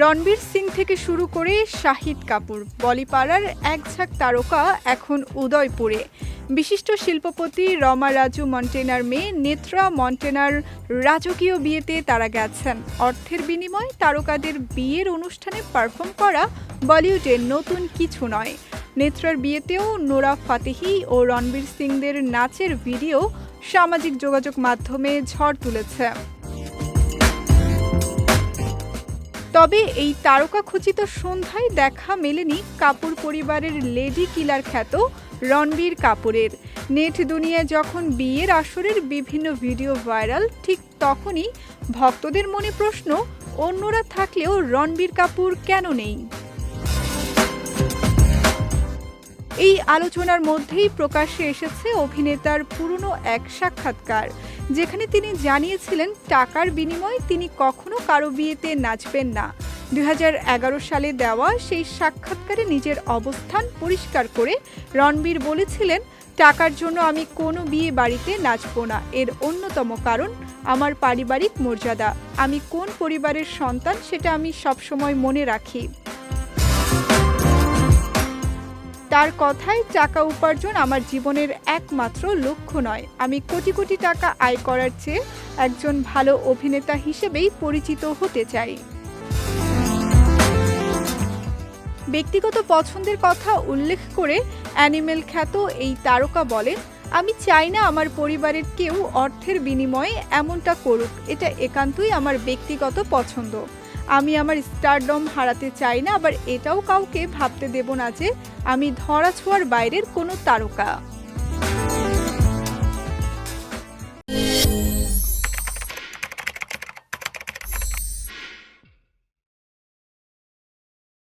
রণবীর সিং থেকে শুরু করে শাহিদ কাপুর, বলিপাড়ার এক ঝাঁক তারকা এখন উদয়পুরে। বিশিষ্ট শিল্পপতি রমা রাজু মন্টেনার মেয়ে নেত্রা মন্টেনার রাজকীয় বিয়েতে তারা গেছেন। অর্থের বিনিময়ে তারকাদের বিয়ের অনুষ্ঠানে পারফর্ম করা বলিউডে নতুন কিছু নয়। নেত্রার বিয়েতেও নোরা ফাতেহি ও রণবীর সিংদের নাচের ভিডিও সামাজিক যোগাযোগ মাধ্যমে ঝড় তুলেছে। তবে এই তারকা খচিত সন্ধ্যায় দেখা মেলেনি কাপুর পরিবারের লেডি কিলার খ্যাত রণবীর কাপুরের। নেট দুনিয়ায় যখন বিয়ের আসরের বিভিন্ন ভিডিও ভাইরাল, ঠিক তখনই ভক্তদের মনে প্রশ্ন, অন্যরা থাকলেও রণবীর কাপুর কেন নেই? এই আলোচনার মধ্যেই প্রকাশ্যে এসেছে অভিনেতার পুরনো এক সাক্ষাৎকার, যেখানে তিনি জানিয়েছিলেন, টাকার বিনিময়ে তিনি কখনো কারও বিয়েতে নাচবেন না। দু হাজার এগারো সালে দেওয়া সেই সাক্ষাৎকারে নিজের অবস্থান পরিষ্কার করে রণবীর বলেছিলেন, টাকার জন্য আমি কোনো বিয়ে বাড়িতে নাচব না। এর অন্যতম কারণ, আমার পারিবারিক মর্যাদা। আমি কোন পরিবারের সন্তান সেটা আমি সবসময় মনে রাখি। তার কথায় টাকা উপার্জন আমার জীবনের একমাত্র লক্ষ্য নয়। আমি কোটি কোটি টাকা আয় করার চেয়ে একজন ভালো অভিনেতা হিসেবেই পরিচিত হতে চাই। ব্যক্তিগত পছন্দের কথা উল্লেখ করে অ্যানিমেল খ্যাত এই তারকা বলেন, আমি চাই না আমার পরিবারের কেউ অর্থের বিনিময়ে এমনটা করুক। এটা একান্তই আমার ব্যক্তিগত পছন্দ। আমি আমার স্টারডম হারাতে চাই না, আবার এটাও কাউকে ভাবতে দেব না যে আমি ধরা ছোঁয়ার বাইরের কোনো তারকা।